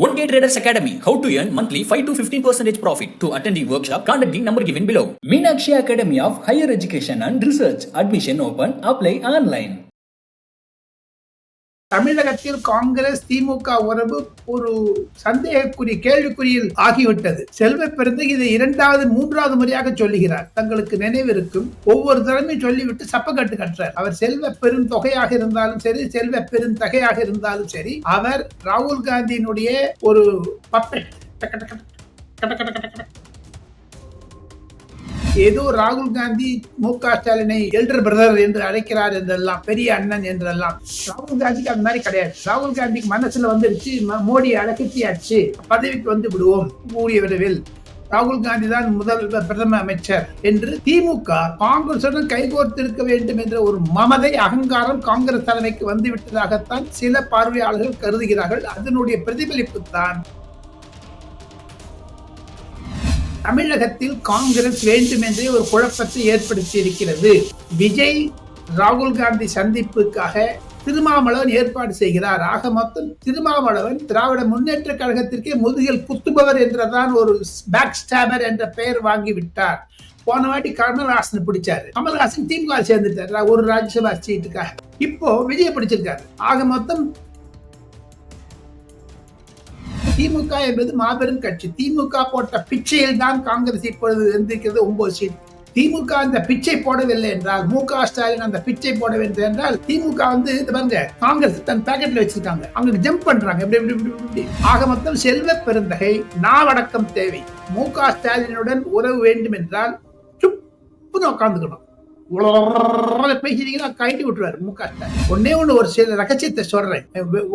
One Day Traders Academy. How to earn monthly 5 to 15 percentage profit. To attend the workshop, contact the number given below. Meenakshi Academy of Higher Education and Research. Admission open. Apply online. தமிழகத்தில் காங்கிரஸ் திமுக உறவு ஒரு சந்தேகக்குரிய கேள்விக்குறியில் ஆகிவிட்டது. செல்வ பிறந்து இதை இரண்டாவது மூன்றாவது முறையாக சொல்லுகிறார். தங்களுக்கு நினைவிருக்கும் ஒவ்வொரு தடவையும் சொல்லிவிட்டு சப்பக்கட்டு கற்றார் அவர் செல்வ பெரும் தொகையாக இருந்தாலும் சரி செல்வ பெரும் தகையாக இருந்தாலும் சரி அவர் ராகுல் காந்தியினுடைய ஒரு பப்பெட் ஏதோ ராகுல் காந்தி மு க ஸ்டாலினை எல்டர் பிரதர் என்று அழைக்கிறார் என்றெல்லாம் பெரிய அண்ணன் என்றெல்லாம். ராகுல் காந்திக்கு அந்த மாதிரி கிடையாது. ராகுல் காந்திக்கு மனசுல வந்துருச்சு ம- மோடி அடக்கத்தியாச்சு பதவிக்கு வந்து விடுவோம் கூடிய விரைவில். ராகுல் காந்தி தான் முதல் பிரதம அமைச்சர் என்று திமுக காங்கிரசுடன் கைகோர்த்திருக்க வேண்டும் என்ற ஒரு மமதை அகங்காரம் காங்கிரஸ் தலைமைக்கு வந்து விட்டதாகத்தான் சில பார்வையாளர்கள் கருதுகிறார்கள். அதனுடைய பிரதிபலிப்பு தான் தமிழகத்தில் காங்கிரஸ் வேண்டும் என்றே ஒரு குழப்பத்தை ஏற்படுத்தி இருக்கிறது விஜய் ராகுல் காந்தி சந்திப்புக்காக திருமாவளவன் ஏற்பாடு செய்கிறார். ஆக மொத்தம் திருமாவளவன் திராவிட முன்னேற்ற கழகத்திற்கே முதுகில் குத்துபவர் என்றதான் ஒரு பேக் ஸ்டாபர் என்ற பெயர் வாங்கி விட்டார் போன வாட்டி கமல்ஹாசன் பிடிச்சாரு. கமல்ஹாசன் திமுக சேர்ந்துட்டார். ஒரு ராஜ்யசபா சீட்டுக்காக. இப்போ விஜய் பிடிச்சிருக்காரு. ஆக மொத்தம் திமுக என்பது மாபெரும் கட்சி. திமுக போட்ட பிச்சையில் தான் காங்கிரஸ் இப்பொழுது இருந்திருக்கிறது ஒன்பது சீட். திமுக அந்த பிச்சை போடவில்லை என்றால் மு க ஸ்டாலின் அந்த பிச்சை போடவில்லை என்றால் திமுக வந்து பாருங்க காங்கிரஸ் தன் பேக்கெட்ல வச்சிருக்காங்க. அவங்களுக்கு ஜம்ப் பண்றாங்க. இப்படி இப்படி இப்படி இப்படி. ஆக மொத்தம் செல்வ பெருந்தகை நாவடக்கம் தேவை. மு க ஸ்டாலினுடன் உறவு வேண்டும் என்றால் சுப்புன்னு உட்காந்துக்கணும் உலர்றத கழட்டி கைட்டு விட்டுருவாரு மு ஸ்டாலின் ஒன்னே ஒண்ணு ஒரு சில ரகசியத்தை சொல்றேன்.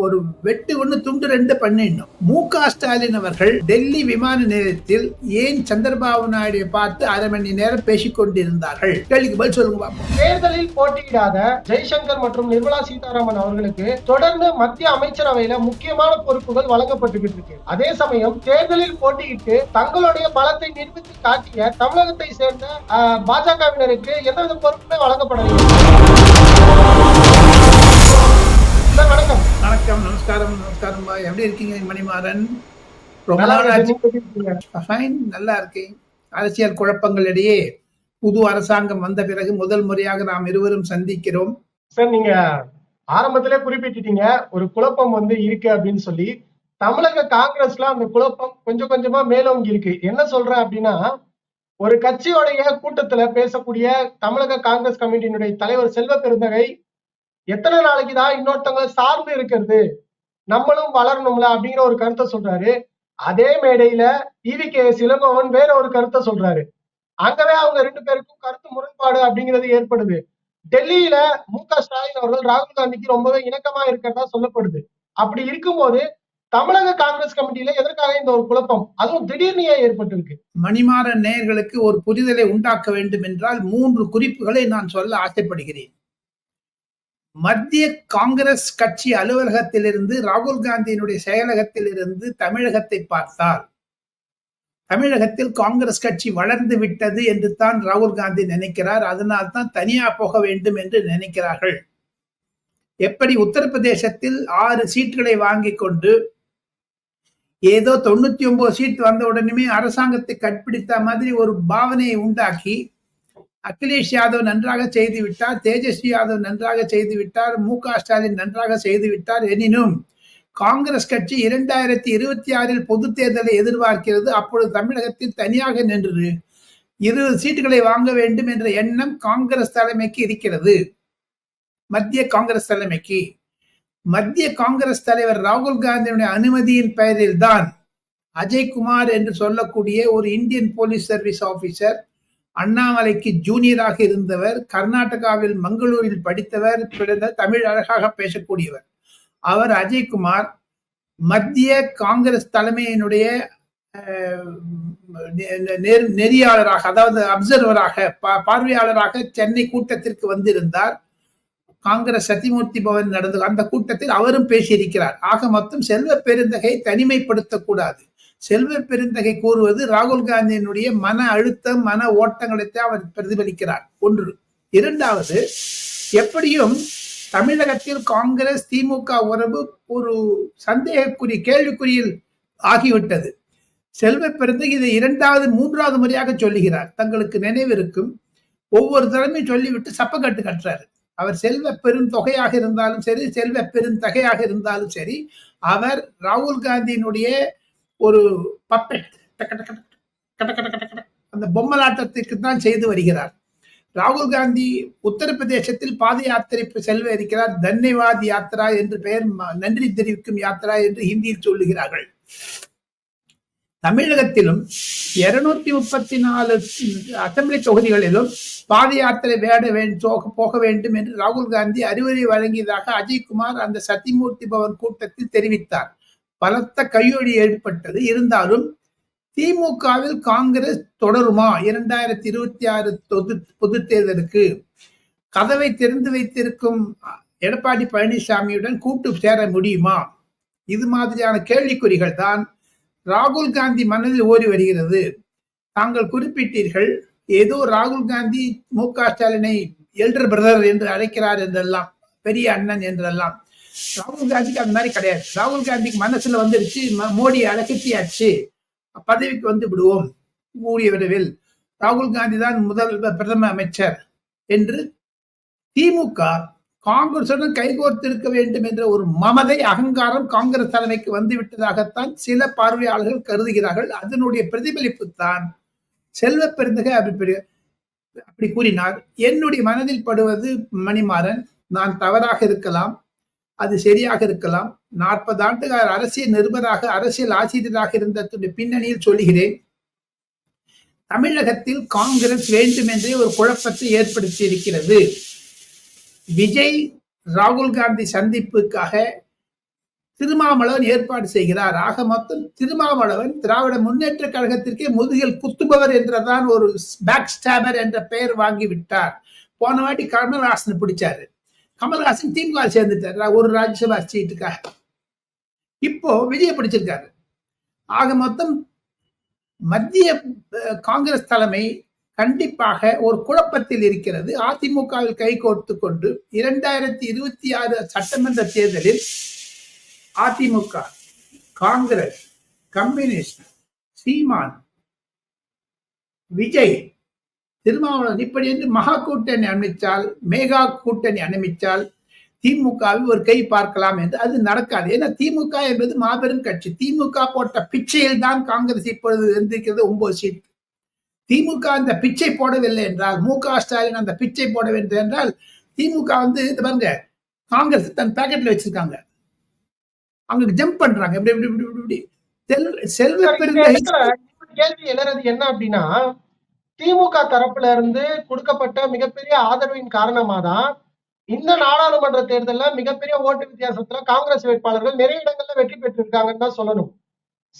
ஒரு வெட்டு ஒண்ணு துண்டு ரெண்டு பண்ணிடணும் மு க ஸ்டாலின் அவர்கள் டெல்லி விமான நிலையத்தில் ஏன் சந்திரபாபு நாயுடைய பார்த்து அரை மணி நேரம் பேசிக் கொண்டிருந்தார்கள்? கேள்விக்கு பதில் சொல்லுங்க தேர்தலில் போட்டியிடாத ஜெய்சங்கர் மற்றும் நிர்மலா சீதாராமன் அவர்களுக்கு தொடர்ந்து மத்திய அமைச்சரவையில முக்கியமான பொறுப்புகள் வழங்கப்பட்டு இருக்கு அதே சமயம் தேர்தலில் போட்டியிட்டு தங்களுடைய பலத்தை நிரூபித்து காட்டிய தமிழகத்தை சேர்ந்த பாஜகவினருக்கு எந்தவித பொறுப்புமே வழங்கப்படவில்லை வணக்கம்? வணக்கம் நமஸ்காரம் நமஸ்காரம் எப்படி இருக்கீங்க மணிமாறன்? ரொம்ப நாள் நல்லா இருக்கேன். அரசியல் குழப்பங்களிடையே புது அரசாங்கம் வந்த பிறகு முதல் முறையாக நாம் இருவரும் சந்திக்கிறோம். சார் நீங்க ஆரம்பத்திலே குறிப்பிட்டுட்டீங்க ஒரு குழப்பம் வந்து இருக்கு அப்படின்னு சொல்லி. தமிழக காங்கிரஸ்ல அந்த குழப்பம் கொஞ்சம் கொஞ்சமா மேலோங்கி இருக்கு. என்ன சொல்றேன் அப்படின்னா ஒரு கட்சியோடைய கூட்டத்துல பேசக்கூடிய தமிழக காங்கிரஸ் கமிட்டியினுடைய தலைவர் செல்வ பெருந்தகை எத்தனை நாளைக்கு தான் இன்னொருத்தவங்களை சார்ந்து இருக்கிறது? நம்மளும் வளரணும்ல அப்படிங்கிற ஒரு கருத்தை சொல்றாரு. அதே மேடையில இவி கே சிலம்பவன் வேற ஒரு கருத்தை சொல்றாரு. அங்கவே அவங்க ரெண்டு பேருக்கும் கருத்து முரண்பாடு அப்படிங்கிறது ஏற்படுது. டெல்லியில மு க ஸ்டாலின் அவர்கள் ராகுல் காந்திக்கு ரொம்பவே இணக்கமா இருக்கிறதா சொல்லப்படுது. அப்படி இருக்கும்போது தமிழக காங்கிரஸ் கமிட்டியில எதற்காக இந்த ஒரு குழப்பம்? அதுவும் திடீர்னு ஏற்பட்டிருக்கு? மணிமாறன் நேயர்களுக்கு ஒரு புரிதலை உண்டாக்க வேண்டும் என்றால் மூன்று குறிப்புகளை நான் சொல்ல ஆசைப்படுகிறேன். மத்திய காங்கிரஸ் கட்சி அலுவலகத்திலிருந்து ராகுல் காந்தியினுடைய செயலகத்திலிருந்து தமிழகத்தை பார்த்தால் தமிழகத்தில் காங்கிரஸ் கட்சி வளர்ந்து விட்டது என்று தான் ராகுல் காந்தி நினைக்கிறார். அதனால் தான் தனியா போக வேண்டும் என்று நினைக்கிறார்கள். எப்படி உத்தரப்பிரதேசத்தில் ஆறு சீட்டுகளை வாங்கி கொண்டு ஏதோ தொண்ணூத்தி ஒன்பது சீட் வந்த உடனே அரசாங்கத்தை கட்பிடித்த மாதிரி ஒரு பாவனையை உண்டாக்கி அகிலேஷ் யாதவ் நன்றாக செய்து விட்டார் தேஜஸ்வி யாதவ் நன்றாக செய்து விட்டார் மு க ஸ்டாலின் நன்றாக செய்து விட்டார். எனினும் காங்கிரஸ் கட்சி இரண்டாயிரத்தி இருபத்தி ஆறில் பொது தேர்தலை எதிர்பார்க்கிறது. அப்பொழுது தமிழகத்தில் தனியாக நின்று இருபது சீட்டுகளை வாங்க வேண்டும் என்ற எண்ணம் காங்கிரஸ் தலைமைக்கு இருக்கிறது. மத்திய காங்கிரஸ் தலைமைக்கு. மத்திய காங்கிரஸ் தலைவர் ராகுல் காந்தியினுடைய அனுமதியின் பெயரில் தான் அஜய்குமார் என்று சொல்லக்கூடிய ஒரு இந்தியன் போலீஸ் சர்வீஸ் ஆபீசர் அண்ணாமலைக்கு ஜூனியராக இருந்தவர் கர்நாடகாவில் மங்களூரில் படித்தவர் பிறந்த தமிழ் அழகாக பேசக்கூடியவர். அவர் அஜய்குமார் மத்திய காங்கிரஸ் தலைமையினுடைய நெறியாளராக அதாவது அப்சர்வராக பார்வையாளராக சென்னை கூட்டத்திற்கு வந்திருந்தார். காங்கிரஸ் சத்தியமூர்த்தி பவன் நடந்த அந்த கூட்டத்தில் அவரும் பேசியிருக்கிறார். ஆக மொத்தம் செல்வ பெருந்தகை தனிமைப்படுத்தக்கூடாது. செல்வ பெருந்தகை கூறுவது ராகுல் காந்தியினுடைய மன அழுத்தம் மன ஓட்டங்களைத்தான் அவர் பிரதிபலிக்கிறார். ஒன்று. இரண்டாவது எப்படியும் தமிழகத்தில் காங்கிரஸ் திமுக உறவு ஒரு சந்தேகக்குரிய கேள்விக்குறியில் ஆகிவிட்டது. செல்வ பெருந்தகை இதை இரண்டாவது மூன்றாவது முறையாக சொல்லுகிறார். தங்களுக்கு நினைவிருக்கும் ஒவ்வொரு தடவையும் சொல்லிவிட்டு சப்பக்கட்டு கட்டுறாரு. அவர் செல்வ பெருந்தொகையாக இருந்தாலும் சரி செல்வ பெருந்தகையாக இருந்தாலும் சரி அவர் ராகுல் காந்தியினுடைய ஒரு பப்பெட் அந்த பொம்மலாட்டத்துக்கு தான் செய்து வருகிறார் ராகுல் காந்தி உத்தரப்பிரதேசத்தில் பாத யாத்திரை செல்வ இருக்கிறார் தன்யவாத் யாத்ரா என்று பெயர் நன்றி தெரிவிக்கும் யாத்ரா என்று ஹிந்தியில் சொல்லுகிறார்கள் தமிழகத்திலும் இருநூத்தி முப்பத்தி நாலு அசம்பிளி தொகுதிகளிலும் பாத யாத்திரை வேட வேண்டும் போக வேண்டும் என்று ராகுல் காந்தி அறிவுரை வழங்கியதாக அஜய்குமார் அந்த சத்தியமூர்த்தி பவன் கூட்டத்தில் தெரிவித்தார். பலத்த கையொழி ஏற்பட்டது. இருந்தாலும் திமுகவில் காங்கிரஸ் தொடருமா? இரண்டாயிரத்தி இருபத்தி ஆறு பொது தேர்தலுக்கு கதவை திறந்து வைத்திருக்கும் எடப்பாடி பழனிசாமியுடன் கூட்டு சேர முடியுமா? இது மாதிரியான கேள்விக்குறிகள் தான் ராகுல் காந்தி மனதில் ஓடி வருகிறது. தாங்கள் குறிப்பிட்டீர்கள் ஏதோ ராகுல் காந்தி மு க ஸ்டாலினை எல்டர் பிரதர் என்று அழைக்கிறார் என்றெல்லாம் பெரிய அண்ணன் என்றெல்லாம். ராகுல் காந்திக்கு அந்த மாதிரி கிடையாது. ராகுல் காந்திக்கு மனசுல வந்துருச்சு ம- மோடி அழகத்தியாச்சு பதவிக்கு வந்து விடுவோம் கூடிய விரைவில். ராகுல் காந்தி தான் முதல் பிரதம அமைச்சர் என்று திமுக காங்கிரசுடன் கைகோர்த்திருக்க வேண்டும் என்ற ஒரு மமதை அகங்காரம் காங்கிரஸ் தலைமைக்கு வந்து விட்டதாகத்தான் சில பார்வையாளர்கள் கருதுகிறார்கள். அதனுடைய பிரதிபலிப்பு தான் செல்வ பெருந்தகை அப்படி அப்படி கூறினார். என்னுடைய மனதில் படுவது மணிமாறன் நான் தவறாக இருக்கலாம் அது சரியாக இருக்கலாம். நாற்பது ஆண்டுகால அரசியல் நிருபராக அரசியல் ஆசிரியராக இருந்த பின்னணியில் சொல்லுகிறேன். தமிழகத்தில் காங்கிரஸ் வேண்டுமென்றே ஒரு குழப்பத்தை ஏற்படுத்தி இருக்கிறது விஜய் ராகுல் காந்தி சந்திப்புக்காக திருமாவளவன் ஏற்பாடு செய்கிறார். ஆக மொத்தம் திருமாவளவன் திராவிட முன்னேற்ற கழகத்திற்கே முதுகில் குத்துபவர் என்றதான் ஒரு பேக் ஸ்டாபர் என்ற பெயர் வாங்கி விட்டார். போன வாட்டி கமல்ஹாசன் பிடிச்சாரு. கமல்ஹாசன் திமுக சேர்ந்துட்டார். ஒரு ராஜ்யசபா சீட்டுக்காக. இப்போ விஜய் பிடிச்சிருக்காரு. ஆக மொத்தம் மத்திய காங்கிரஸ் தலைமை கண்டிப்பாக ஒரு குழப்பத்தில் இருக்கிறது. அதிமுகவில் கை கோர்த்து கொண்டு இரண்டாயிரத்தி இருபத்தி ஆறு சட்டமன்ற தேர்தலில் அதிமுக காங்கிரஸ் கம்யூனிஸ்ட் சீமான் விஜய் திருமாவளவன் இப்படி என்று மகா கூட்டணி அமைச்சால் மேகா கூட்டணி அமைச்சால் திமுகவில் ஒரு கை பார்க்கலாம் என்று அது நடக்காது. ஏன்னா திமுக என்பது மாபெரும் கட்சி. திமுக போட்ட பிச்சையில் தான் காங்கிரஸ் இப்பொழுது இருந்திருக்கிறது ஒன்பது சீட் திமுக அந்த பிச்சை போடவில்லை என்றால் மு க ஸ்டாலின் அந்த பிச்சை போடவில்லை என்றால் திமுக வந்து இது பாருங்க காங்கிரஸ் தன் பாக்கெட்ல வச்சிருக்காங்க. அங்க ஜம்ப் பண்றாங்க. இப்படி இப்படி இப்படி இப்படி செல்- செல்வ கேள்வி எழுறது என்ன அப்படின்னா திமுக தரப்புல இருந்து கொடுக்கப்பட்ட மிகப்பெரிய ஆதரவின் காரணமா தான் இந்த நாடாளுமன்ற தேர்தல்ல மிகப்பெரிய ஓட்டு வித்தியாசத்துல காங்கிரஸ் வேட்பாளர்கள் நிறைய இடங்கள்ல வெற்றி பெற்றிருக்காங்கன்னு தான் சொல்லணும்.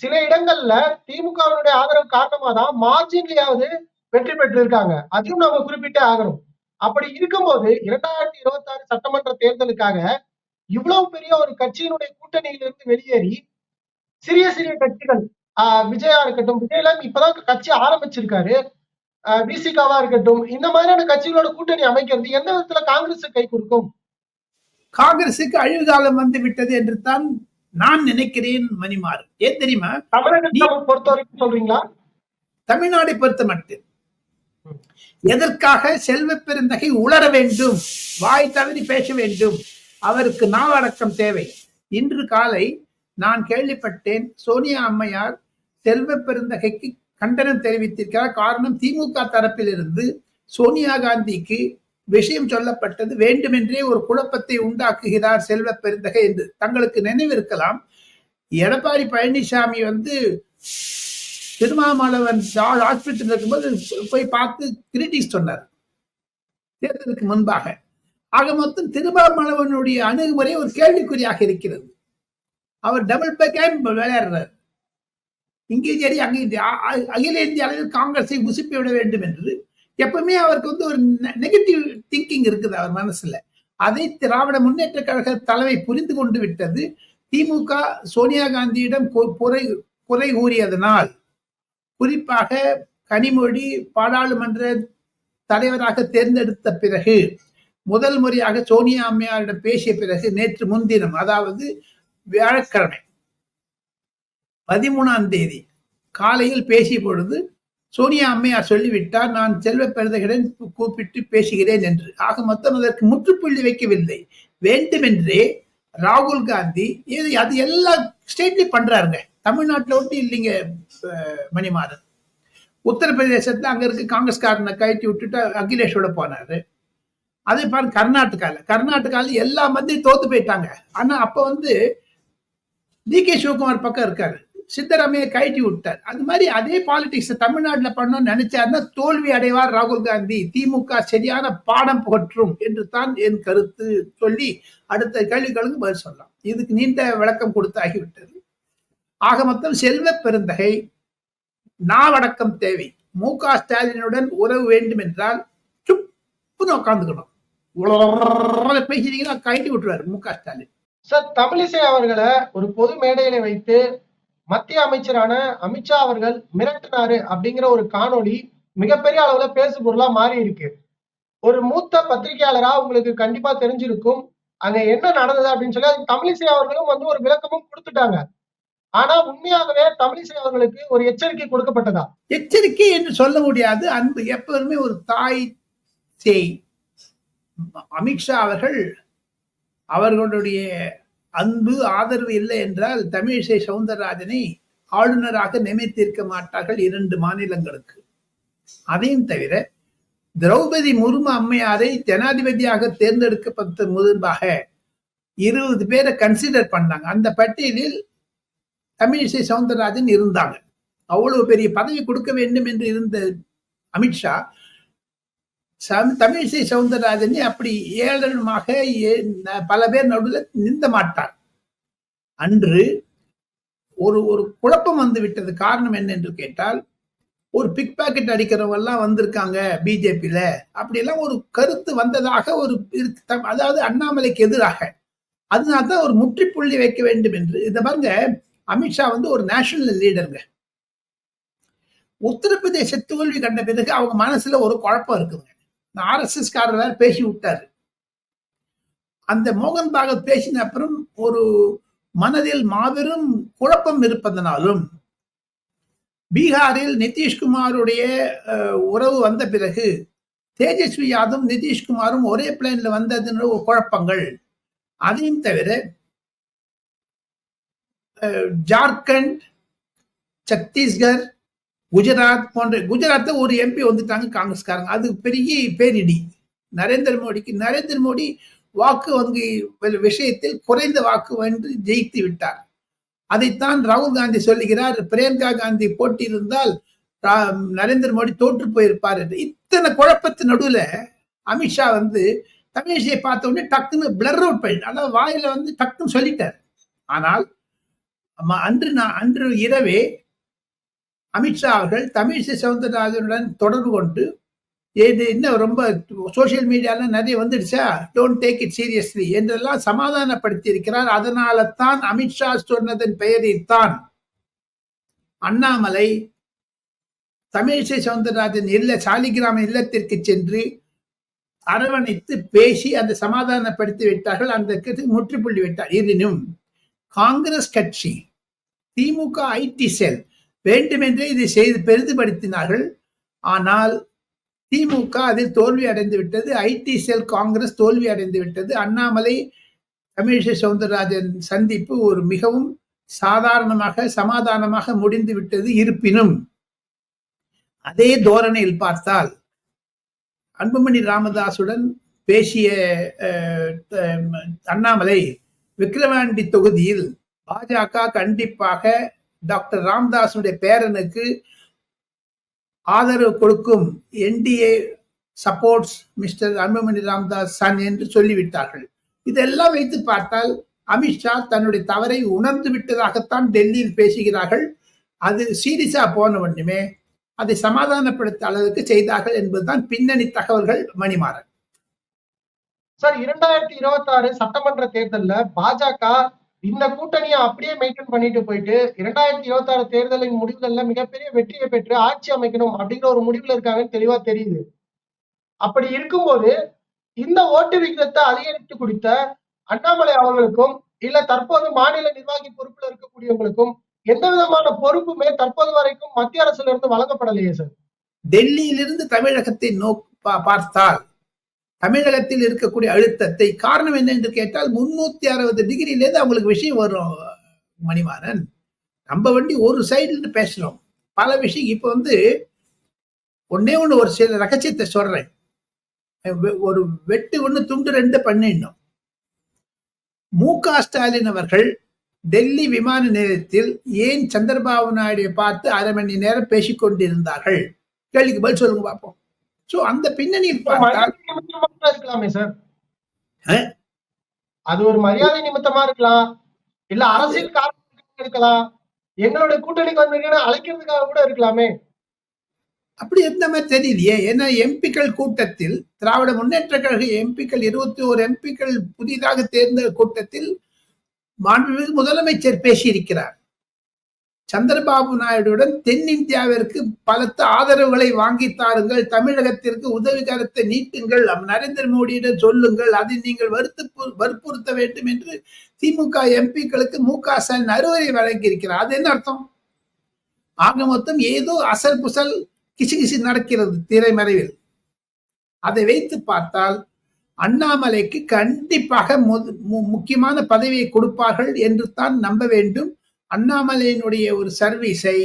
சில இடங்கள்ல திமுகவினுடைய ஆதரவு காரணமா தான் மார்ஜின்லயாவது வெற்றி பெற்று இருக்காங்க அதையும் நாம குறிப்பிட்டே ஆகணும். அப்படி இருக்கும்போது இரண்டாயிரத்தி இருபத்தி ஆறு சட்டமன்ற தேர்தலுக்காக இவ்வளவு பெரிய ஒரு கட்சியினுடைய கூட்டணியிலிருந்து வெளியேறி சிறிய சிறிய கட்சிகள் ஆஹ் விஜயா இருக்கட்டும் விஜயலாம் இப்பதான் கட்சி ஆரம்பிச்சிருக்காரு. விசிகாவா இருக்கட்டும் இந்த மாதிரியான கட்சிகளோட கூட்டணி அமைக்கிறது எந்த விதத்துல காங்கிரஸ் கை கொடுக்கும்? காங்கிரசுக்கு அழிவு காலம் வந்து விட்டது என்று தான் நான் நினைக்கிறேன் மணிமாறு ஏன் தெரியுமா? தமிழகத்தை பொறுத்த வரைக்கும் சொல்றீங்களா? தமிழ்நாடை பொறுத்த மட்டும். எதற்காக செல்வ பெருந்தகை உளர வேண்டும்? வாய் தவறி பேச வேண்டும். அவருக்கு நாவடக்கம் தேவை. இன்று காலை நான் கேள்விப்பட்டேன் சோனியா அம்மையார் செல்வ பெருந்தகைக்கு கண்டனம் தெரிவித்திருக்கிறார். காரணம் திமுக தரப்பிலிருந்து சோனியா காந்திக்கு விஷயம் சொல்லப்பட்டது வேண்டுமென்றே ஒரு குழப்பத்தை உண்டாக்குகிறார் செல்வ பெருந்தகை என்று தங்களுக்கு நினைவிருக்கலாம். எடப்பாடி பழனிசாமி வந்து திருமாமலவன் ஹாஸ்பிட்டல் இருக்கும்போது போய் பார்த்து கிரிட்டிக்ஸ் சொன்னார். தேர்தலுக்கு முன்பாக. ஆக மொத்தம் திருமாமலவனுடைய அணுகுமுறை ஒரு கேள்விக்குறியாக இருக்கிறது. அவர் டபுள் பேக்கே விளையாடுறார். இங்கே சரி அங்கே அ- அகில இந்திய அளவில் காங்கிரஸை உசுப்பி விட வேண்டும் என்று எப்பவுமே அவருக்கு வந்து ஒரு நெகட்டிவ் திங்கிங் இருக்குது அவர் மனசுல. அதை திராவிட முன்னேற்ற கழக தலைமை புரிந்து கொண்டு விட்டது திமுக சோனியா காந்தியிடம் குறை குறை கூறியதனால் குறிப்பாக கனிமொழி பாராளுமன்ற தலைவராக தேர்ந்தெடுத்த பிறகு முதல் முறையாக சோனியா அம்மையாரிடம் பேசிய பிறகு நேற்று முன்தினம் அதாவது வியாழக்கிழமை பதிமூணாம் தேதி காலையில் பேசிய பொழுது சோனியா அம்மையார் சொல்லிவிட்டார் நான் செல்வ பெருதகிடன் கூப்பிட்டு பேசுகிறேன் என்று. ஆக மொத்தம் அதற்கு முற்றுப்புள்ளி வைக்கவில்லை. வேண்டுமென்றே ராகுல் காந்தி இது அது எல்லா ஸ்டேட்லயும் பண்றாருங்க. தமிழ்நாட்டில் ஒட்டி இல்லைங்க மணிமாறன். உத்தரப்பிரதேசத்துல அங்க இருக்க காங்கிரஸ்காரனை கழட்டி விட்டுட்டு அகிலேஷோட போனாரு. அதே பாரு கர்நாடகாவில் கர்நாடகாவில் எல்லா மந்திரி தோத்து போயிட்டாங்க. ஆனா அப்ப வந்து டி கே சிவகுமார் பக்கம் இருக்காரு. சித்தராமையை கழட்டி விட்டார். அது மாதிரி அதே பாலிடிக்ஸ் தமிழ்நாட்டுல பண்ணணும்னு நினைச்சாருன்னா தோல்வி அடைவார் ராகுல் காந்தி. திமுக சரியான பாடம் புகற்றும் என்று தான் என் கருத்து சொல்லி அடுத்த கேள்விகளுக்கு பதில் சொல்லலாம். இதுக்கு நீண்ட விளக்கம் கொடுத்து ஆகிவிட்டது ஆக மொத்தம் செல்வ பெருந்தகை நாவடக்கம் தேவை. மு க ஸ்டாலினுடன் உறவு வேண்டும் என்றால் சுப்புன்னு உட்காந்துக்கணும் உளறறறன்னு கழட்டி விட்டுருவாரு மு க ஸ்டாலின் சார் தமிழிசை அவர்களை ஒரு பொது மேடையில வைத்து மத்திய அமைச்சரான அமித்ஷா அவர்கள் மிரட்டினாரு அப்படிங்கிற ஒரு காணொளி மிகப்பெரிய அளவுல பேசு பொருளா மாறி இருக்கு. ஒரு மூத்த பத்திரிகையாளரா உங்களுக்கு கண்டிப்பா தெரிஞ்சிருக்கும். அங்க என்ன நடந்தது அப்படின்னு சொல்லி அதுக்கு தமிழிசை அவர்களும் வந்து ஒரு விளக்கமும் கொடுத்துட்டாங்க. ஆனா உண்மையாகவே தமிழிசை அவர்களுக்கு ஒரு எச்சரிக்கை கொடுக்கப்பட்டதா? எச்சரிக்கை என்று சொல்ல முடியாது. அன்பு எப்போதுமே ஒரு தாய் செய். அமித்ஷா அவர்கள் அவர்களுடைய அன்பு ஆதரவு இல்லை என்றால் தமிழிசை சவுந்தரராஜனை ஆளுநராக நியமித்திருக்க மாட்டார்கள் இரண்டு மாநிலங்களுக்கு. அதையும் தவிர திரௌபதி முர்மு அம்மையாரை ஜனாதிபதியாக தேர்ந்தெடுக்கப்பட்ட முன்பாக இருபது பேரை கன்சிடர் பண்ணாங்க. அந்த பட்டியலில் தமிழிசை சவுந்தரராஜன் இருந்தாங்க. அவ்வளவு பெரிய பதவி கொடுக்க வேண்டும் என்று இருந்த அமித்ஷா தமிழிசை சவுந்தரராஜனை அப்படி ஏளனமாக ஏ- ந- பல பேர் நடுவில் நிந்த மாட்டார். அன்று ஒரு ஒரு குழப்பம் வந்து விட்டது. காரணம் என்ன என்று கேட்டால் ஒரு பிக் பாக்கெட் அடிக்கிறவங்க எல்லாம் வந்திருக்காங்க பிஜேபியில. அப்படியெல்லாம் ஒரு கருத்து வந்ததாக ஒரு அதாவது அண்ணாமலைக்கு எதிராக. அதனால தான் ஒரு முற்றுப்புள்ளி வைக்க வேண்டும் என்று. இந்த பாருங்க அமித்ஷா வந்து ஒரு நேஷனல் லீடருங்க உத்தரப்பிரதேச தோல்வி கண்ட பிறகு அவங்க மனசுல ஒரு குழப்பம் இருக்குதுங்க. இந்த ஆர்எஸ்எஸ் காரர் வேற பேசி விட்டார். அந்த மோகன் பாகவத் பேசின அப்புறம் ஒரு மனதில் மாபெரும் குழப்பம் இருப்பதனாலும் பீகாரில் நிதிஷ்குமாருடைய அஹ், உறவு வந்த பிறகு தேஜஸ்வி யாதும் நிதிஷ்குமாரும் ஒரே பிளேன்ல வந்ததுன்ற ஒரு குழப்பங்கள். அதையும் தவிர அஹ், ஜார்க்கண்ட் சத்தீஸ்கர் குஜராத் போன்ற குஜராத்தை ஒரு எம்பி வந்துட்டாங்க காங்கிரஸ்காரங்க. அது பெரிய பேரிடி. நரேந்திர மோடிக்கு நரேந்திர மோடி வாக்கு வங்கி விஷயத்தில் குறைந்த வாக்கு வென்று ஜெயித்து விட்டார். அதைத்தான் ராகுல் காந்தி சொல்லுகிறார். பிரியங்கா காந்தி போட்டியிருந்தால் ரா- நரேந்திர மோடி தோற்று போயிருப்பார் என்று. இத்தனை குழப்பத்து நடுவுல அமித்ஷா வந்து தமிழிசையை பார்த்த உடனே டக்குன்னு பிளர் அவுட் பண்ணிட்டு அதாவது வாயில வந்து டக்குன்னு சொல்லிட்டார். ஆனால் அம்மா, அன்று நான் அன்று இரவே அமித்ஷா அவர்கள் தமிழிசை சவுந்தரராஜனுடன் தொடர்பு கொண்டு இது இன்னும் ரொம்ப சோஷியல் மீடியாவில் நிறைய வந்துடுச்சா? டோன்ட் டேக் இட் சீரியஸ்லி என்றெல்லாம் சமாதானப்படுத்தி இருக்கிறார் அதனால தான் அமித்ஷா சொன்னதன் பெயரில் தான் அண்ணாமலை தமிழிசை சவுந்தரராஜன் இல்ல சாலிகிராம இல்லத்திற்கு சென்று அரவணைத்து பேசி அந்த சமாதானப்படுத்தி விட்டார்கள். அந்த முற்றுப்புள்ளி விட்டார். எனினும் காங்கிரஸ் கட்சி திமுக ஐடி செல் வேண்டுமென்றே இதை செய்து பெரிதுபடுத்தினார்கள். ஆனால் திமுக அதில் தோல்வி அடைந்து விட்டது. ஐடி செல் காங்கிரஸ் தோல்வி அடைந்து விட்டது. அண்ணாமலை தமிழிசை சவுந்தரராஜன் சந்திப்பு ஒரு மிகவும் சாதாரணமாக சமாதானமாக முடிந்து விட்டது இருப்பினும். அதே தோரணையில் பார்த்தால் அன்புமணி ராமதாசுடன் பேசிய அண்ணாமலை விக்கிரவாண்டி தொகுதியில் பாஜக கண்டிப்பாக டாக்டர் ராம்தாஸுடைய பேரனுக்கு ஆதரவு கொடுக்கும் NDA supports mister Anbumani Ramadoss son என்று சொல்லிவிட்டார்கள். இதெல்லாம் வைத்து பார்த்தால் அமித்ஷா தன்னுடைய தவறை உணர்ந்து விட்டதாகத்தான் டெல்லியில் பேசுகிறார்கள். அது சீரியஸா போன உடனே அதை சமாதானப்படுத்த அளவுக்கு செய்தார்கள் என்பதுதான் பின்னணி தகவல்கள் மணிமாறன். சார் இரண்டாயிரத்தி இருபத்தி ஆறு சட்டமன்ற தேர்தலில் பாஜக இந்த கூட்டணியை அப்படியே மெயின்டைன் பண்ணிட்டு போயிட்டு இரண்டாயிரத்தி இருபத்தி ஆறு தேர்தலின் முடிவுகள்ல மிகப்பெரிய வெற்றியை பெற்று ஆட்சி அமைக்கணும் அப்படிங்கிற ஒரு முடிவுல இருக்காங்கன்னு தெளிவா தெரியுது. அப்படி இருக்கும்போது இந்த ஓட்டு விகிதத்தை அதிகரித்து கொடுத்த அண்ணாமலை அவர்களுக்கும் இல்ல தற்போது மாநில நிர்வாகி பொறுப்புல இருக்கக்கூடியவங்களுக்கும் எந்த விதமான பொறுப்புமே தற்போது வரைக்கும் மத்திய அரசுல இருந்து வழங்கப்படலையே சார். டெல்லியிலிருந்து தமிழகத்தை நோக் பா- பார்த்தால் தமிழகத்தில் இருக்கக்கூடிய அழுத்தத்தை காரணம் என்ன என்று கேட்டால் முன்னூத்தி அறுபது டிகிரிலேருந்து அவங்களுக்கு விஷயம் வரும் மணிமாறன். நம்ம வண்டி ஒரு சைடுல பேசுறோம். பல விஷயம் இப்ப வந்து ஒன்னே ஒண்ணு ஒரு சில ரகசியத்தை சொல்றேன். ஒரு வெட்டு ஒண்ணு துண்டு ரெண்டு பண்ணிடணும் மு க ஸ்டாலின் அவர்கள் டெல்லி விமான நிலையத்தில் ஏன் சந்திரபாபு நாயுடைய பார்த்து அரை மணி நேரம் பேசிக்கொண்டிருந்தார்கள்? கேள்விக்கு பதில் சொல்லுங்க பார்ப்போம் சோ அந்த பின்னணியில் இருக்கலாமே சார்? அது ஒரு மரியாதை நிமித்தமா இருக்கலாம். இல்ல அரசியல் காரணத்துக்காக இருக்கலாம். எங்களுடைய கூட்டணிக்கு வந்திருக்கேன்னு அழைக்கிறதுக்காக கூட இருக்கலாமே. அப்படி இருந்த மாதிரி தெரியலையே. ஏன்னா எம்பிக்கள் கூட்டத்தில் திராவிட முன்னேற்ற கழக எம்பிக்கள் இருபத்தி ஒரு எம்பிக்கள் புதிதாக தேர்ந்த கூட்டத்தில் மாண்புமிகு முதலமைச்சர் பேசியிருக்கிறார். சந்திரபாபு நாயுடுடன் தென்னிந்தியாவிற்கு பலத்த ஆதரவுகளை வாங்கி தாருங்கள். தமிழகத்திற்கு உதவிகரத்தை நீட்டுங்கள். நரேந்திர மோடியிடம் சொல்லுங்கள். அதை நீங்கள் வருத்து வற்புறுத்த வேண்டும் என்று திமுக எம்பிக்களுக்கு மு க ஸ்டாலின் அறுவரை வழங்கியிருக்கிறார். அது என்ன அர்த்தம்? ஆக மொத்தம் ஏதோ அசல் புசல் கிசுகிசு நடக்கிறது திரைமறைவில். அதை வைத்து பார்த்தால் அண்ணாமலைக்கு கண்டிப்பாக மு- முக்கியமான பதவியை கொடுப்பார்கள் என்று தான் நம்ப வேண்டும். அண்ணாமலையினுடைய ஒரு சர்வீஸை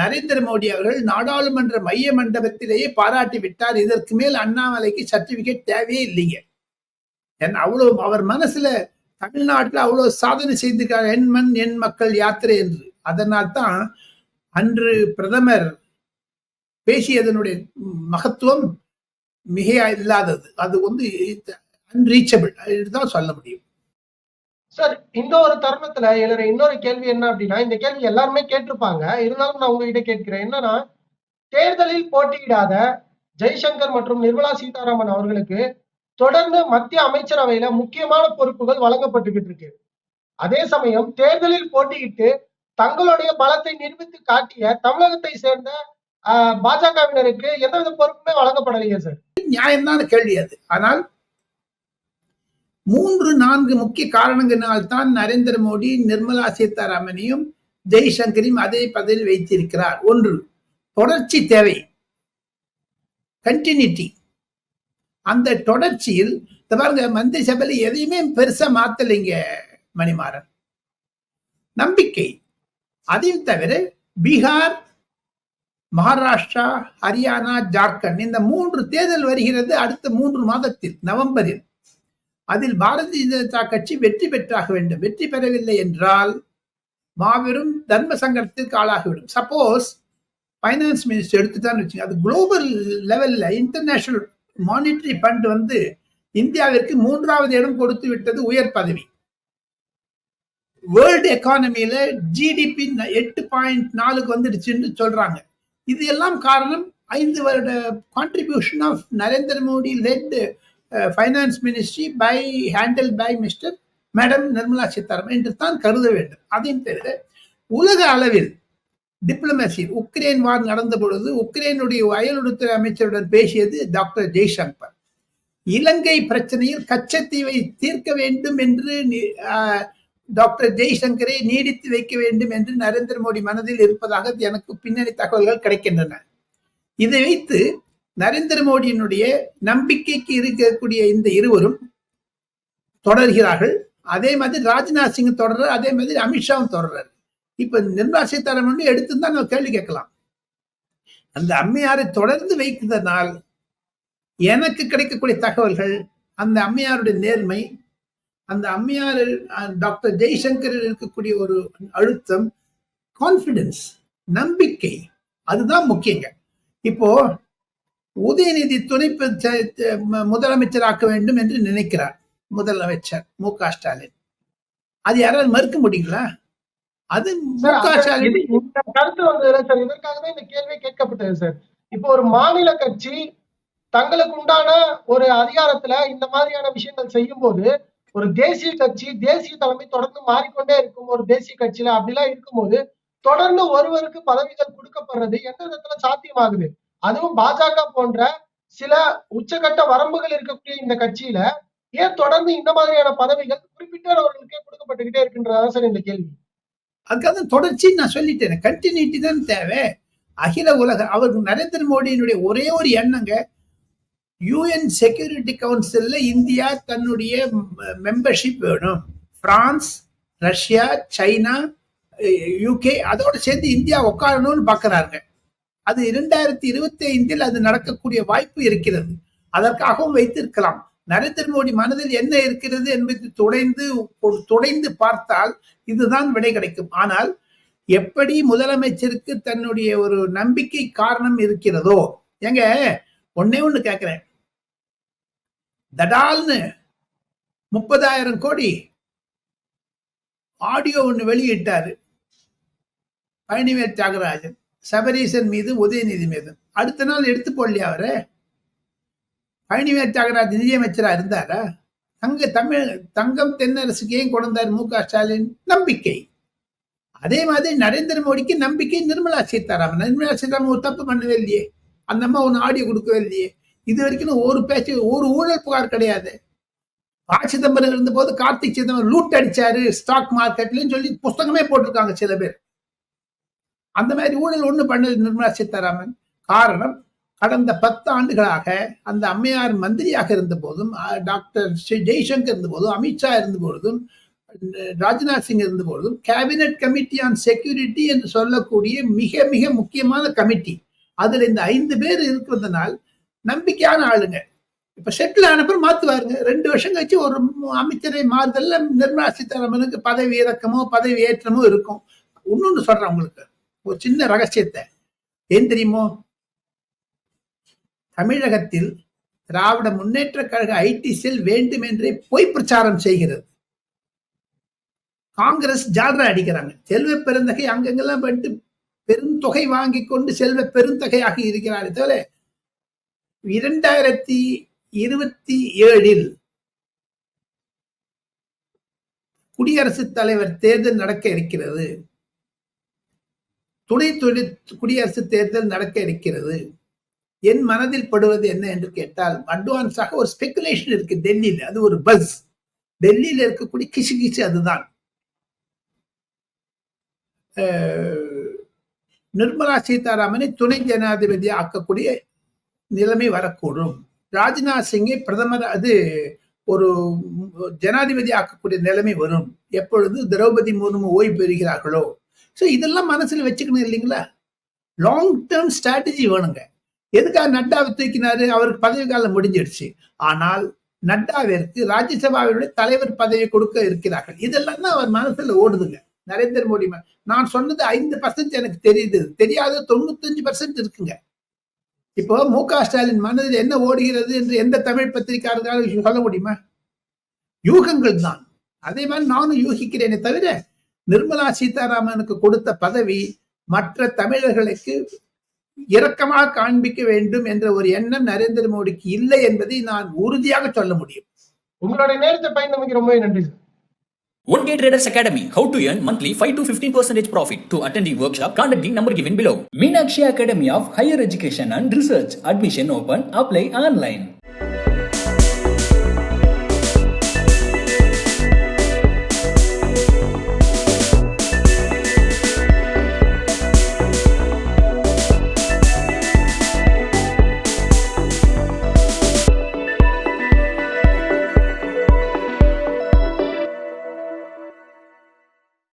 நரேந்திர மோடி அவர்கள் நாடாளுமன்ற மைய மண்டபத்திலேயே பாராட்டி விட்டார். இதற்கு மேல் அண்ணாமலைக்கு சர்டிபிகேட் தேவையே இல்லைங்க. ஏன்னா அவ்வளோ அவர் மனசுல தமிழ்நாட்டில் அவ்வளோ சாதனை செய்திருக்கார் என் மண் என் மக்கள் யாத்திரை என்று. அதனால் தான் அன்று பிரதமர் பேசியதனுடைய மகத்துவம் மிக இல்லாதது. அது வந்து அன்ரீச்சபிள் தான் சொல்ல முடியும். சார் இந்த ஒரு தருணத்துல எழுற இன்னொரு கேள்வி என்ன அப்படின்னா இந்த கேள்வி எல்லாருமே கேட்டிருப்பாங்க. இருந்தாலும் நான் உங்ககிட்ட கேட்கிறேன். என்னன்னா தேர்தலில் போட்டியிடாத ஜெய்சங்கர் மற்றும் நிர்மலா சீதாராமன் அவர்களுக்கு தொடர்ந்து மத்திய அமைச்சரவையில முக்கியமான பொறுப்புகள் வழங்கப்பட்டுகிட்டு இருக்கு. அதே சமயம் தேர்தலில் போட்டியிட்டு தங்களுடைய பலத்தை நிரூபித்து காட்டிய தமிழகத்தை சேர்ந்த பாஜகவினருக்கு எந்தவித பொறுப்புமே வழங்கப்படலையே சார் நியாயம்தான் கேள்வி அது. ஆனால் மூன்று நான்கு முக்கிய காரணங்களினால்தான் நரேந்திர மோடி நிர்மலா சீதாராமனையும் ஜெய்சங்கரையும் அதே பதவியில் வைத்திருக்கிறார். ஒன்று தொடர்ச்சி தேவை. கண்டினியூட்டி அந்த தொடர்ச்சியில் பாருங்க மந்திரி சபையில் எதையுமே பெருசா மாத்தலைங்க மணிமாறன். நம்பிக்கை. அதையும் தவிர பீகார் மகாராஷ்டிரா ஹரியானா ஜார்க்கண்ட் இந்த மூன்று தேர்தல் வருகிறது அடுத்த மூன்று மாதத்தில் நவம்பரில். அதில் பாரதிய ஜனதா கட்சி வெற்றி பெற்றாக வேண்டும். வெற்றி பெறவில்லை என்றால் மாபெரும் தர்ம சங்கடத்திற்கு ஆளாகிவிடும். சப்போஸ் ஃபைனான்ஸ் மினிஸ்டர் எடுத்துட்டான்னு வச்சுங்க அது குளோபல் லெவல்ல இன்டர்நேஷனல் மானிட்டரி ஃபண்ட் வந்து இந்தியாவிற்கு மூன்றாவது இடம் கொடுத்து விட்டது உயர் பதவி. வேர்ல்டு எக்கானமியில ஜிடிபி எட்டு பாயிண்ட் நாலுக்கு வந்துடுச்சுன்னு சொல்றாங்க. இது எல்லாம் காரணம் ஐந்து வருட contribution of Narendra Modi led finance ministry by handle by mister madam Nirmala Sitharaman என்று தான் கருத வேண்டும். அதையும் தவிர உலக அளவில் டிப்ளமசி உக்ரைன் வார் நடந்த பொழுது உக்ரைனுடைய அயலுறவுத்துறை அமைச்சருடன் பேசியது டாக்டர் ஜெய்சங்கர். இலங்கை பிரச்சனையில் கச்சத்தீவை தீர்க்க வேண்டும் என்று டாக்டர் ஜெய்சங்கரை நீடித்து வைக்க வேண்டும் என்று நரேந்திர மோடி மனதில் இருப்பதாக எனக்கு பின்னணி தகவல்கள் கிடைக்கின்றன. இதை வைத்து நரேந்திர மோடியினுடைய நம்பிக்கைக்கு இருக்கக்கூடிய இந்த இருவரும் தொடர்கிறார்கள். அதே மாதிரி ராஜ்நாத் சிங் தொடர்றார் அதே மாதிரி அமித்ஷாவும் தொடர்றாரு. இப்ப நிர்மலா சீதாராமன் எடுத்து தான் நம்ம கேள்வி கேட்கலாம். அந்த அம்மையாரை தொடர்ந்து வைக்கிறதுனால் எனக்கு கிடைக்கக்கூடிய தகவல்கள் அந்த அம்மையாருடைய நேர்மை அந்த அம்மையார் டாக்டர் ஜெய்சங்கரில் இருக்கக்கூடிய ஒரு அழுத்தம் கான்பிடன்ஸ் நம்பிக்கை அதுதான் முக்கியங்க. இப்போ உதயநிதி துணை முதலமைச்சராக்க வேண்டும் என்று நினைக்கிறார் முதலமைச்சர் மு க ஸ்டாலின். அது யாராவது மறுக்க முடியுங்களா? அது மு க ஸ்டாலின் கருத்து வந்ததுல சார் இதற்காக தான் இந்த கேள்வி கேட்கப்பட்டது சார். இப்போ ஒரு மாநில கட்சி தங்களுக்கு உண்டான ஒரு அதிகாரத்துல இந்த மாதிரியான விஷயங்கள் செய்யும் போது ஒரு தேசிய கட்சி தேசிய தலைமை தொடர்ந்து மாறிக்கொண்டே இருக்கும் ஒரு தேசிய கட்சியில அப்படிலாம் இருக்கும்போது தொடர்ந்து ஒருவருக்கு பதவிகள் கொடுக்கப்படுறது எந்த விதத்துல சாத்தியமாகுது? அதுவும் பாஜக போன்ற சில உச்சகட்ட வரம்புகள் இருக்கக்கூடிய இந்த கட்சியில ஏன் தொடர்ந்து இந்த மாதிரியான பதவிகள் குறிப்பிட்டவர்களுக்கே கொடுக்கப்பட்டுக்கிட்டே இருக்கின்றதா சார் இந்த கேள்வி. அதுக்காக தொடர்ச்சி தொடர்ச்சின்னு நான் சொல்லிட்டேன். கண்டினியூட்டி தான் தேவை. அகில உலக அவருக்கு நரேந்திர மோடியினுடைய ஒரே ஒரு எண்ணங்க யூஎன் செக்யூரிட்டி கவுன்சில்ல இந்தியா தன்னுடைய மெம்பர்ஷிப் வேணும். பிரான்ஸ் ரஷ்யா சைனா யூகே அதோட சேர்ந்து இந்தியா உட்காரணும்னு பார்க்கறாங்க அது இரண்டாயிரத்தி இருபத்தி ஐந்தில் அது நடக்கக்கூடிய வாய்ப்பு இருக்கிறது. அதற்காகவும் வைத்திருக்கலாம். நரேந்திர மோடி மனதில் என்ன இருக்கிறது என்பதை துடைந்து துடைந்து பார்த்தால் இதுதான் விடை கிடைக்கும். ஆனால் எப்படி முதலமைச்சருக்கு தன்னுடைய ஒரு நம்பிக்கை காரணம் இருக்கிறதோ ஏங்க ஒன்னே ஒண்ணு கேக்குறேன். தடால்னு முப்பதாயிரம் கோடி ஆடியோ ஒன்று வெளியிட்டாரு. பழனிவேல் தியாகராஜன். சபரீசன் மீது உதயநிதி மீது. அடுத்த நாள் எடுத்து போடலையா அவரு? பழனிவேல் தியாகராஜ் நிதியமைச்சரா இருந்தாரா? தங்க தமிழ் தங்கம் தென்னரசுக்கு ஏன் கொண்டார் மு க. ஸ்டாலின்? நம்பிக்கை. அதே மாதிரி நரேந்திர மோடிக்கு நம்பிக்கை நிர்மலா சீதாராமன். நிர்மலா சீதாராமன் ஒரு தப்பு பண்ணவே இல்லையே. அந்த அம்மா ஒன்று ஆடியோ கொடுக்கவே இல்லையே. இது வரைக்கும் ஒரு பேச்சு ஒரு ஊழல் புகார் கிடையாது. ப சிதம்பரம் இருந்தபோது கார்த்திக் சிதம்பரம் லூட் அடிச்சாரு ஸ்டாக் மார்க்கெட்லன்னு சொல்லி புஸ்தகமே போட்டிருக்காங்க சில பேர். அந்த மாதிரி ஊழல் ஒன்று பண்ணது நிர்மலா சீதாராமன். காரணம் கடந்த பத்து ஆண்டுகளாக அந்த அம்மையார் மந்திரியாக இருந்த போதும் டாக்டர் ஸ்ரீ ஜெய்சங்கர் இருந்த போதும் அமித்ஷா இருந்த பொழுதும் ராஜ்நாத் சிங் இருந்த பொழுதும் கேபினட் கமிட்டி ஆன் செக்யூரிட்டி என்று சொல்லக்கூடிய மிக மிக முக்கியமான கமிட்டி. அதுல இந்த ஐந்து பேர் இருக்கிறதுனால் நம்பிக்கையான ஆளுங்க. இப்ப செட்டில் ஆனப்பறம் மாத்துவாருங்க. ரெண்டு வருஷம் கழிச்சு ஒரு அமைச்சரை மாறுதல்ல நிர்மலா சீதாராமனுக்கு பதவி இறக்கமோ பதவி ஏற்றமோ இருக்கும். இன்னொன்னு சொல்றேன் உங்களுக்கு. ஒரு சின்ன ரகசியத்தை. ஏன் தெரியுமோ? தமிழகத்தில் திராவிட முன்னேற்ற கழக ஐடி செல் வேண்டும் என்றே பொய் பிரச்சாரம் செய்கிறது. காங்கிரஸ் ஜால்ரா அடிக்கிறாங்க. செல்வ பெருந்தகை அங்கங்கெல்லாம் வந்து பெருந்தொகை வாங்கி கொண்டு செல்வ பெருந்தகையாக இருக்கிறார் தவிர இரண்டாயிரத்தி இருபத்தி ஏழில் குடியரசுத் தலைவர் தேர்தல் நடக்க இருக்கிறது. துணை துணி குடியரசு தேர்தல் நடக்க இருக்கிறது. என் மனதில் படுவது என்ன என்று கேட்டால் அட்வான்ஸாக ஒரு ஸ்பெகுலேஷன் இருக்கு டெல்லியில். அது ஒரு பஸ் டெல்லியில் இருக்கக்கூடிய கிசு கிசு அதுதான். நிர்மலா சீதாராமனை துணை ஜனாதிபதி ஆக்கக்கூடிய நிலைமை வரக்கூடும். ராஜ்நாத் சிங்கை பிரதமர் அது ஒரு ஜனாதிபதி ஆக்கக்கூடிய நிலைமை வரும். எப்பொழுது திரௌபதி முர்மு ஓய்வு பெறுகிறார்களோ? ஸோ இதெல்லாம் மனசில் வச்சுக்கணும் இல்லைங்களா? லாங் டேர்ம் ஸ்ட்ராட்டஜி வேணுங்க. எதுக்காக நட்டாவை தூக்கினாரு? அவருக்கு பதவி காலம் முடிஞ்சிடுச்சு. ஆனால் நட்டாவிற்கு ராஜ்யசபாவினுடைய தலைவர் பதவி கொடுக்க இருக்கிறார்கள். இதெல்லாம் தான் அவர் மனசுல ஓடுதுங்க. நரேந்திர மோடி நான் சொன்னது ஐந்து பர்சன்ட் எனக்கு தெரியுது. தெரியாத தொண்ணூத்தஞ்சு பர்சன்ட் இருக்குங்க. இப்போ மு க ஸ்டாலின் மனதில் என்ன ஓடுகிறது என்று எந்த தமிழ் பத்திரிகையாளர்களால் சொல்ல முடியுமா? யூகங்கள் தான். அதே மாதிரி நானும் யூகிக்கிறேனே தவிர நிர்மலா சீதாராமனுக்கு கொடுத்த பதவி மற்ற தமிழர்களுக்கு இரக்கமாக காண்பிக்க வேண்டும் என்ற ஒரு எண்ணம் நரேந்திர மோடிக்கு இல்லை என்பதை நான் உறுதியாக சொல்ல முடியும் உங்களுடைய நேரத்தை பயந்தமைக்கு ரொம்பவே நன்றி sir One Day Traders Academy. How to earn monthly 5 to 15% profit. To attend the workshop, contact the number given below. Meenakshi Academy of Higher Education and Research. Admission open. Apply online.